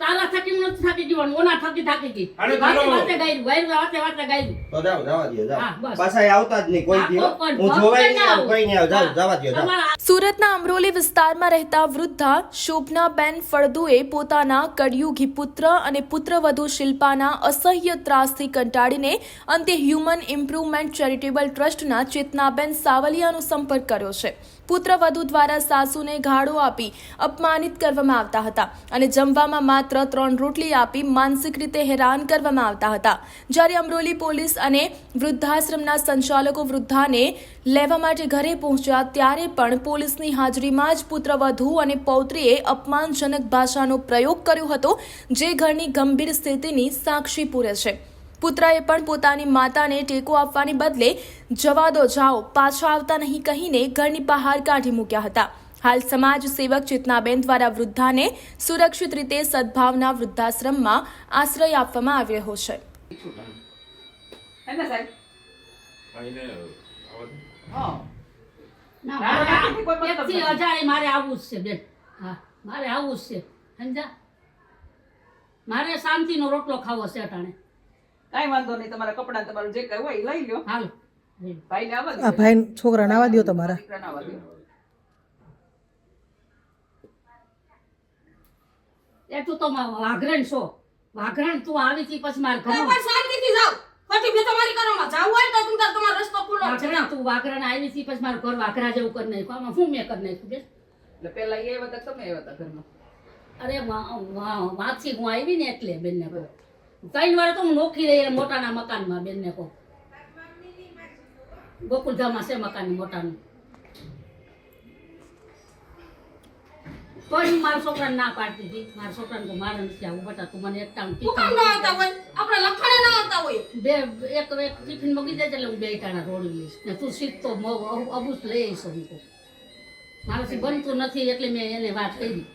તારા થકી હું નથી થાકી ગઈ ઓના થકી થાકી ગઈ અરે વાતે. વાતે ગાયરું ગાયરું વાતે વાતે ગાયરું તો જાવ જવા દ્યો જાવ પાછા આવતા જ નહીં કોઈ હા, દી હો. જોવાય નહીં આવું. કોઈ નહીં આવું. જાઓ જવા દ્યો જાવ સુરતના અમરોલી વિસ્તારમાં રહેતા વૃદ્ધા શોભનાબેન ફળદુએ પોતાના કડિયુગી પુત્ર અને પુત્રવધુ શિલ્પાના અસહ્ય ત્રાસથી કંટાળીને અંતે હ્યુમન ઇમ્પ્રુવમેન્ટ ચેરિટેબલ ટ્રસ્ટના ચેતનાબેન સાવલિયાનો સંપર્ક કર્યો છે પુત્રવધુ દ્વારા સાસુને ગાળો આપી અપમાનિત કરવામાં આવતા હતા અને જમવામાં માત્ર ત્રણ રોટલી આપી માનસિક રીતે હેરાન કરવામાં આવતા હતા. જ્યારે અમરોલી પોલીસ અને વૃદ્ધાશ્રમના સંચાલકો વૃદ્ધાને લેવા માટે ઘરે પહોંચ્યા ત્યારે પણ પોલીસની હાજરીમાં જ પુત્રવધુ અને પૌત્રીએ અપમાનજનક ભાષાનો પ્રયોગ કર્યો હતો, જે ઘરની ગંભીર સ્થિતિની સાક્ષી પૂરે છે. પુત્રએ પણ પોતાની માતાને ટેકો આપવાની બદલે જવા દો જાઓ, પાછા આવતા નહીં કહીને ઘરની બહાર કાઢી મૂક્યા હતા. હાલ સમાજ સેવક ચેતનાબેન દ્વારા વૃદ્ધાને સુરક્ષિત રીતે સદભાવના વૃદ્ધાશ્રમમાં આશ્રય આપવામાં આવી રહ્યો છે. હે ને સાહેબ આઈને આવવા દે. હા. ના, ના, મારે ના, આ- કોઈ મતલબ એકથી નથી. અજાણે મારે આવવું જ છે બેન. હા મારે આવું જ છે. સમજા મારે શાંતિનો રોટલો ખાવો છે અટાણે. કાંઈ વાંધો નહીં તમારા કપડાં તમારું જે કઈ હોય લઈ લ્યો. હાલ. ભાઈને આવવા દો. ભાઈ છોકરા નાવા દ્યો તમારા દીકરાને આવવા દો એ તું તો મા- વાઘરણ છો. વાઘરણ તું આવી તી પછી મારે ઘર પણ શાંતિથી જાવ. પછી મેં તમારી ઘરમાં જાવ હોય તો તું તાર તમારો રસ્તો ખુલ્લો છે વાઘરણ તું વાઘરણ આવી તી પછી મારું ઘર વાઘરા જેવું કરી નાખ્યું. આમાં શું મેં કરી નાખ્યું બે એટલે પેલા એ વખત તમે આવ્યા હતા ઘરમાં? અરે વાંચી હું આવી ને એટલે બેનને કહું. ત્રણ વાર તો હું નોખી રહી મોટાના મકાનમાં બેનને કહું. ગોકુલધામમાં છે મકાન મોટાનું. તો હું મારા છોકરાને ના પાડતી હતી. મારા છોકરાને કહું મારે નથી આવું. બટા તું મને એક ટાણું ના આવતા હોય? આપણે લખણે ના આવતા હોય? બે એક એક ટિફિન મગી દેજે એટલે હું બે ટાણા રોડી લઈશ. ને તું શીખતો અબુસ લઈ આવીશ હું કહું મારાથી બનતું નથી એટલે મેં એને વાત કરી.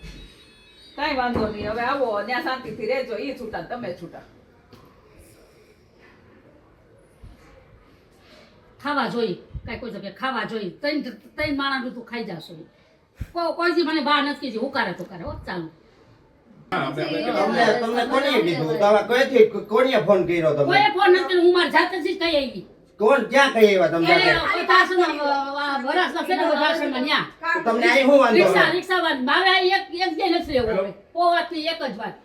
કાંઈ વાંધો નહીં. હવે આવો ત્યાં શાંતિથી રહેજો. એ છૂટા તમે છૂટા. ખાવા જોઈ. કાંઈ કોઈ જગ્યાએ ખાવા જોઈ. ત્રણ ત્રણ માણસ તું ખાઈ જાશો. કોઈ મને બા નથી કીધી હુકારે તો કરે હો ચાલુ. હા, આપણે- આપણે તમને તમને કોને કીધું? તમે કઈથી કોને ફોન કર્યો તમે કોઈ ફોન નથી હું મારી જાતે જ કહી આવી. કોણ ક્યાં કહી આવ્યા. તમને અહીં વાંધો રિક્ષા રિક્ષા વાત મારે એક એક જે નથી હવે. પોવાથી એક જ વાત.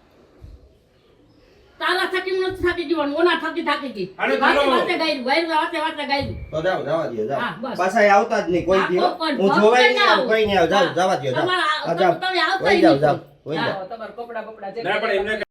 તારા થકી નથી થાકી ગઈ ઓના થકી થાકી ગઈ. અરે વાતે. વાતે ગાયરું ગાયરું વાતે વાતે ગાયરું. તો જાવ જવા દ્યો જાવ હા, બસ. પાછા એ આવતા જ નહીં કોઈ હા, દી હો. જોવાય નહીં કોઈ નહીં જાવ જવા દ્યો જાવ તમારા- તમે આવતા નહીં. જાવ જાવ તમાર કપડા કપડાં બપડા જે ના, પણ એમને